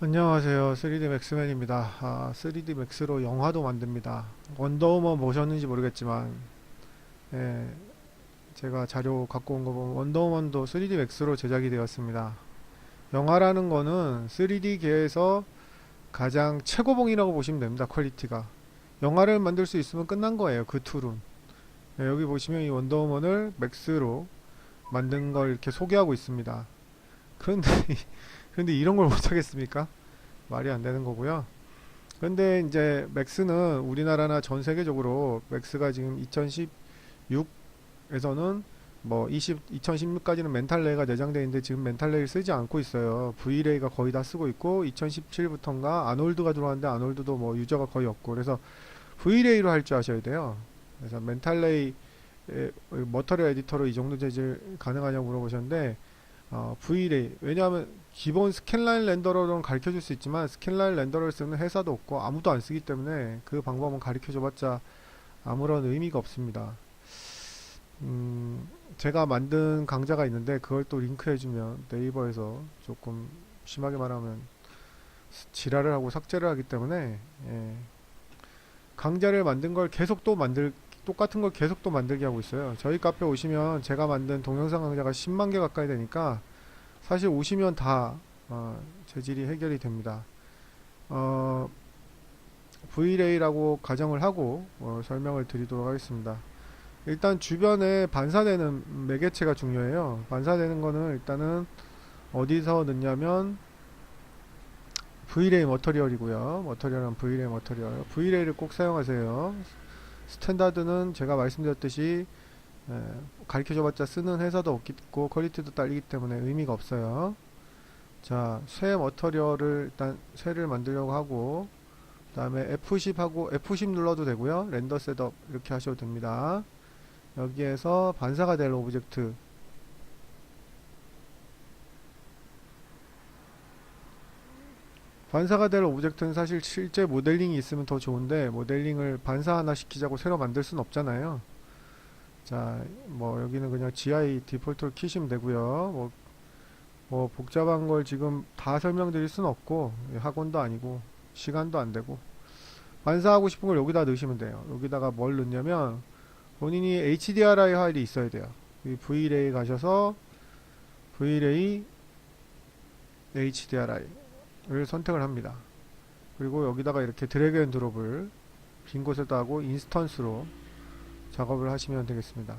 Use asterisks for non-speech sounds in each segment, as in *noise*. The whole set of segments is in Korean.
안녕하세요. 3D 맥스맨입니다. 아, 3D 맥스로 영화도 만듭니다. 원더우먼 보셨는지 모르겠지만, 예, 제가 자료 갖고 온 거 보면 원더우먼도 3D 맥스로 제작이 되었습니다. 영화라는 거는 3D계에서 가장 최고봉이라고 보시면 됩니다. 퀄리티가. 영화를 만들 수 있으면 끝난 거예요. 그 툴은. 예, 여기 보시면 이 원더우먼을 맥스로 만든 걸 이렇게 소개하고 있습니다. 그런데 *laughs* 근데 이런 걸 *laughs* 못하겠습니까? 말이 안 되는 거고요. 근데 이제 맥스는 우리나라나 전 세계적으로 맥스가 지금 2016에서는 뭐 20, 2016까지는 멘탈레이가 내장되어 있는데 지금 멘탈레이를 쓰지 않고 있어요. V레이가 거의 다 쓰고 있고 2017부터인가 아놀드가 들어왔는데 아놀드도 뭐 유저가 거의 없고 그래서 V레이로 할 줄 아셔야 돼요. 그래서 멘탈레이 머터리얼 에디터로 이 정도 재질 가능하냐고 물어보셨는데 어, V레이 왜냐하면 기본 스캔라인 렌더러는 가르쳐 줄 수 있지만 스캔라인 렌더러를 쓰는 회사도 없고 아무도 안 쓰기 때문에 그 방법은 가르쳐 줘봤자 아무런 의미가 없습니다. 음, 제가 만든 강좌가 있는데 그걸 또 링크해주면 네이버에서 조금 심하게 말하면 지랄을 하고 삭제를 하기 때문에 예. 강좌를 만든 걸 계속 또 만들 똑같은 걸 계속 또 만들게 하고 있어요. 저희 카페 오시면 제가 만든 동영상 강좌가 10만 개 가까이 되니까 사실 오시면 다 어, 재질이 해결이 됩니다. 어, V레이라고 가정을 하고 어, 설명을 드리도록 하겠습니다. 일단 주변에 반사되는 매개체가 중요해요. 반사되는 거는 일단은 어디서 넣냐면 V레이 머터리얼이고요. 머터리얼은 V레이 머터리얼. V레이를 꼭 사용하세요. 스탠다드는 제가 말씀드렸듯이 예, 가르쳐줘봤자 쓰는 회사도 없고 퀄리티도 딸리기 때문에 의미가 없어요. 자, 쇠 머터리얼을 일단 쇠를 만들려고 하고 그 다음에 F10 하고 F10 눌러도 되고요. 렌더 셋업 이렇게 하셔도 됩니다. 여기에서 반사가 될 오브젝트 반사가 될 오브젝트는 사실 실제 모델링이 있으면 더 좋은데 모델링을 반사 하나 시키자고 새로 만들 수는 없잖아요. 자, 뭐 여기는 그냥 GI 디폴트로 키시면 되고요. 뭐, 뭐 복잡한 걸 지금 다 설명드릴 수는 없고 학원도 아니고 시간도 안 되고 반사하고 싶은 걸 여기다 넣으시면 돼요. 여기다가 뭘 넣냐면 본인이 HDRI 파일이 있어야 돼요. 이 Vray 가셔서 Vray HDRI를 선택을 합니다. 그리고 여기다가 이렇게 드래그 앤 드롭을 빈 곳에다 하고 인스턴스로 작업을 하시면 되겠습니다.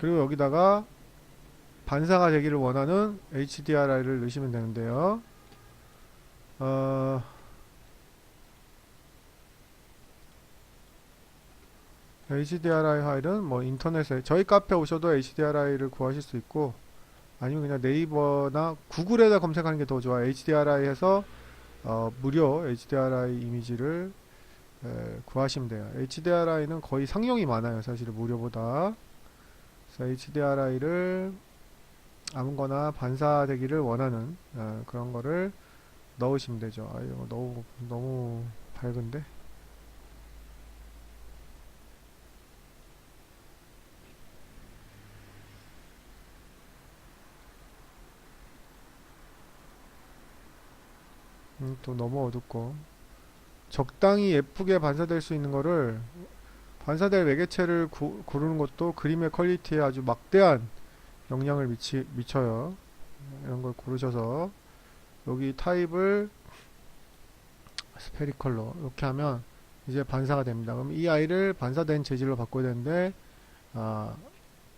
그리고 여기다가 반사가 되기를 원하는 HDRI를 넣으시면 되는데요. 어, HDRI 파일은 뭐 인터넷에 저희 카페 오셔도 HDRI를 구하실 수 있고 아니면 그냥 네이버나 구글에다 검색하는 게 더 좋아요. HDRI 해서 어, 무료 HDRI 이미지를 에, 구하시면 돼요. HDRI는 거의 상용이 많아요. 사실 무료보다. 그래서 HDRI를 아무거나 반사되기를 원하는 어, 그런 거를 넣으시면 되죠. 아 이거 너무 너무 밝은데. 음, 또 너무 어둡고 적당히 예쁘게 반사될 수 있는 거를 반사될 매개체를 구, 고르는 것도 그림의 퀄리티에 아주 막대한 영향을 미치, 미쳐요. 이런 걸 고르셔서 여기 타입을 스페리컬로 이렇게 하면 이제 반사가 됩니다. 그럼 이 아이를 반사된 재질로 바꿔야 되는데 아,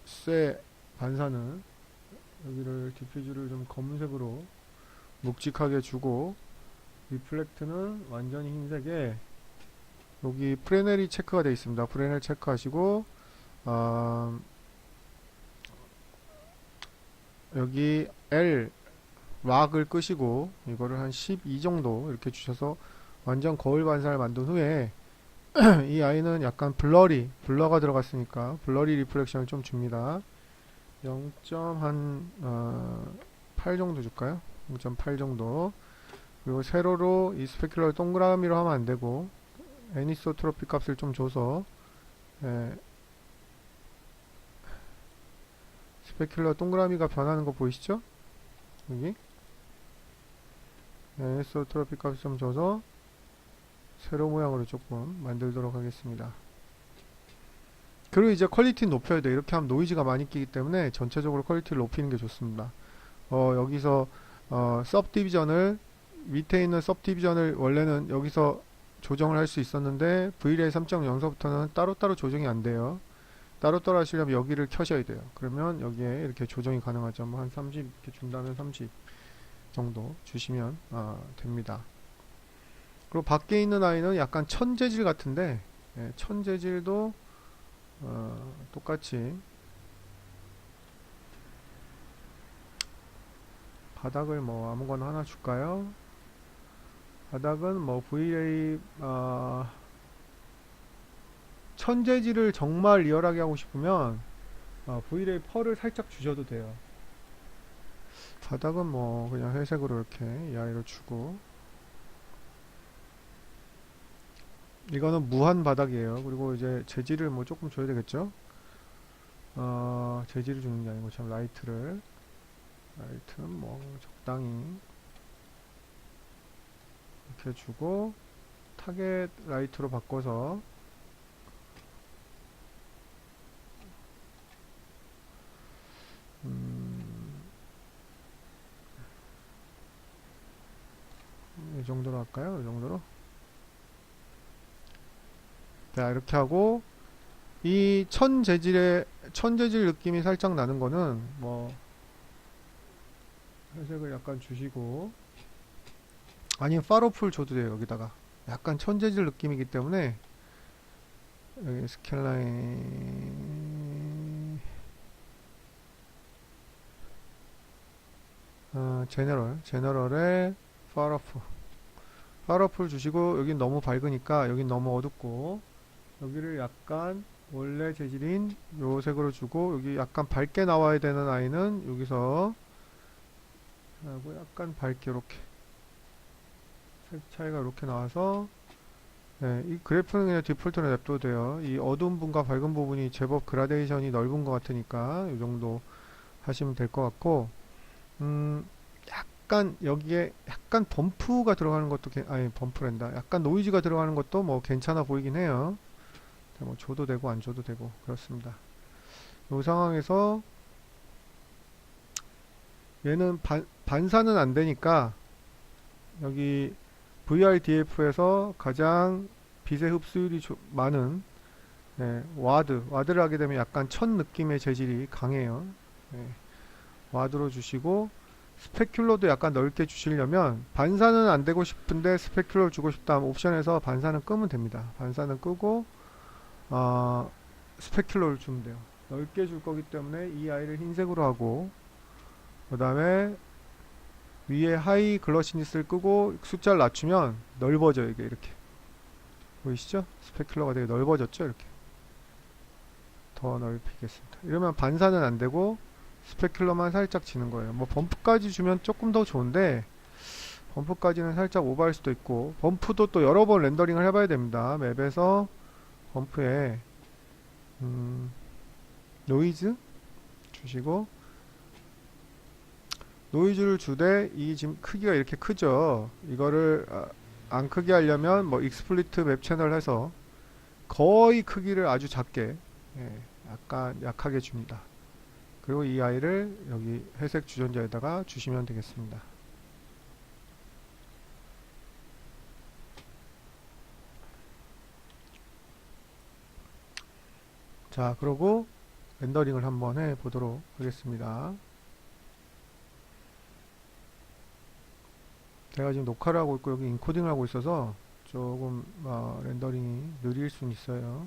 쇠 반사는 여기를 디퓨즈를 좀 검은색으로 묵직하게 주고 리플렉트는 완전히 흰색에 여기 프레넬이 체크가 되어 있습니다. 프레넬 체크하시고 어, 여기 L 락을 끄시고 이거를 한 12 정도 이렇게 주셔서 완전 거울 반사를 만든 후에 *clears throat* 이 아이는 약간 블러리 블러가 들어갔으니까 블러리 리플렉션을 좀 줍니다. 0.한 어, 8 정도 줄까요? 0.8 정도 그리고 세로로 이 스페큘러를 동그라미로 하면 안 되고 애니소트로피 값을 좀 줘서 예, 스페큘러 동그라미가 변하는 거 보이시죠? 여기 애니소트로피 값좀 줘서 세로 모양으로 조금 만들도록 하겠습니다. 그리고 이제 퀄리티 높여야 돼. 이렇게 하면 노이즈가 많이 끼기 때문에 전체적으로 퀄리티를 높이는 게 좋습니다. 어, 여기서 어, 섭 디비전을 밑에 있는 섭 디비전을 원래는 여기서 조정을 할 수 있었는데 VLA 3.0서부터는 따로따로 조정이 안 돼요. 따로따로 하시려면 여기를 켜셔야 돼요. 그러면 여기에 이렇게 조정이 가능하죠. 뭐 한 30 이렇게 준다면 30 정도 주시면 아, 됩니다. 그리고 밖에 있는 아이는 약간 천재질 같은데 예, 천재질도 어, 똑같이 바닥을 뭐 아무거나 하나 줄까요? 바닥은 뭐 VLA 어, 천재질을 정말 리얼하게 하고 싶으면 어, VLA 펄을 살짝 주셔도 돼요. 바닥은 뭐 그냥 회색으로 이렇게 이 아이로 주고 이거는 무한 바닥이에요. 그리고 이제 재질을 뭐 조금 줘야 되겠죠? 어, 재질을 주는 게 아니고 참 라이트를 라이트는 뭐 적당히 이렇게 주고 타겟 라이트로 바꿔서 음, 이 정도로 할까요? 이 정도로? 자, 이렇게 하고 이 천 재질의 천 재질 느낌이 살짝 나는 거는 뭐 회색을 약간 주시고 아니면 파로풀 줘도 돼요 여기다가. 약간 천재질 느낌이기 때문에 여기 스켈라인. 어, 제너럴. 제너럴에 파로풀. 파로풀 주시고 여긴 너무 밝으니까 여긴 너무 어둡고 여기를 약간 원래 재질인 요 색으로 주고 여기 약간 밝게 나와야 되는 아이는 여기서 하고 약간 밝게 이렇게. 색 차이가 이렇게 나와서 네, 이 그래프는 그냥 디폴트로 냅둬도 돼요. 이 어두운 부분과 밝은 부분이 제법 그라데이션이 넓은 것 같으니까 이 정도 하시면 될 것 같고 음 약간 여기에 약간 범프가 들어가는 것도 괜- 아니 범프랜다. 약간 노이즈가 들어가는 것도 뭐 괜찮아 보이긴 해요. 네, 뭐 줘도 되고 안 줘도 되고 그렇습니다. 이 상황에서 얘는 반, 반사는 안 되니까 여기 VRDF에서 가장 빛의 흡수율이 조- 많은 네, 와드 와드를 하게 되면 약간 천 느낌의 재질이 강해요. 네, 와드로 주시고 스페큘러도 약간 넓게 주시려면 반사는 안 되고 싶은데 스페큘러 주고 싶다 하면 옵션에서 반사는 끄면 됩니다. 반사는 끄고 어, 스페큘러를 주면 돼요. 넓게 줄 거기 때문에 이 아이를 흰색으로 하고 그 다음에 위에 하이 글러시니스를 끄고 숫자를 낮추면 넓어져요 이게 이렇게. 보이시죠? 스페큘러가 되게 넓어졌죠 이렇게. 더 넓히겠습니다. 이러면 반사는 안되고 스페큘러만 살짝 지는 거예요. 뭐 범프까지 주면 조금 더 좋은데 범프까지는 살짝 오버할 수도 있고 범프도 또 여러 번 렌더링을 해봐야 됩니다. 맵에서 범프에 음, 노이즈 주시고 노이즈를 주되 이 지금 크기가 이렇게 크죠. 이거를 아, 안 크게 하려면 뭐 익스플리트 맵 채널 해서 거의 크기를 아주 작게 예, 약간 약하게 줍니다. 그리고 이 아이를 여기 회색 주전자에다가 주시면 되겠습니다. 자 그러고 렌더링을 한번 해 보도록 하겠습니다 제가 지금 녹화를 하고 있고 여기 인코딩을 하고 있어서 조금 어, 렌더링이 느릴 수는 있어요.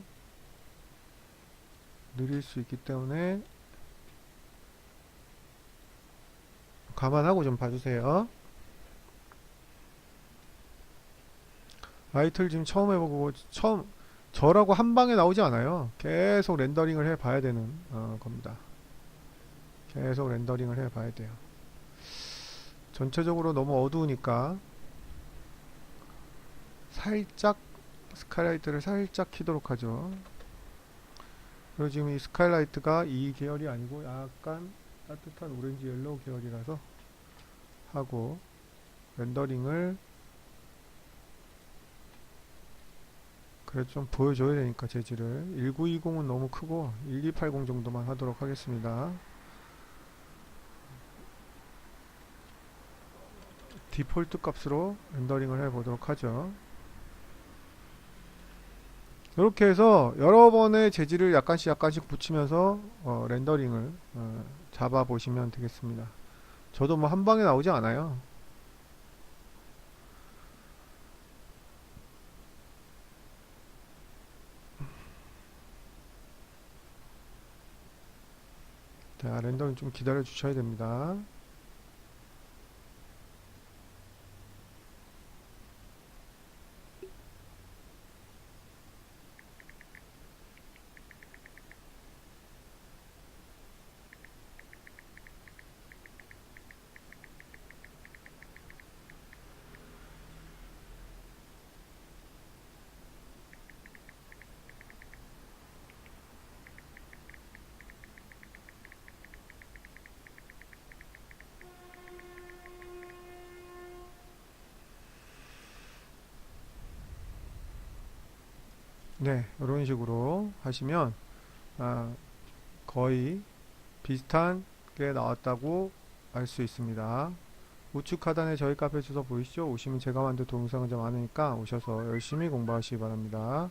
느릴 수 있기 때문에 감안하고 좀 봐주세요. 라이트를 지금 처음 해보고 처음 저라고 한 방에 나오지 않아요. 계속 렌더링을 해 봐야 되는 어, 겁니다. 계속 렌더링을 해 봐야 돼요. 전체적으로 너무 어두우니까 살짝 스카이라이트를 살짝 키도록 하죠. 그리고 지금 이 스카이라이트가 이 계열이 아니고 약간 따뜻한 오렌지 옐로우 계열이라서 하고 렌더링을 그래 좀 보여줘야 되니까 재질을 1920은 너무 크고 1280 정도만 하도록 하겠습니다 디폴트 값으로 렌더링을 해 보도록 하죠. 이렇게 해서 여러 번의 재질을 약간씩 약간씩 붙이면서 어, 렌더링을 어, 잡아 보시면 되겠습니다. 저도 뭐 한 방에 나오지 않아요. 자, 렌더링 좀 기다려 주셔야 됩니다. 네, 이런 식으로 하시면 아, 거의 비슷한 게 나왔다고 알 수 있습니다. 우측 하단에 저희 카페 주소 보이시죠? 오시면 제가 만든 동영상은 좀 많으니까 오셔서 열심히 공부하시기 바랍니다.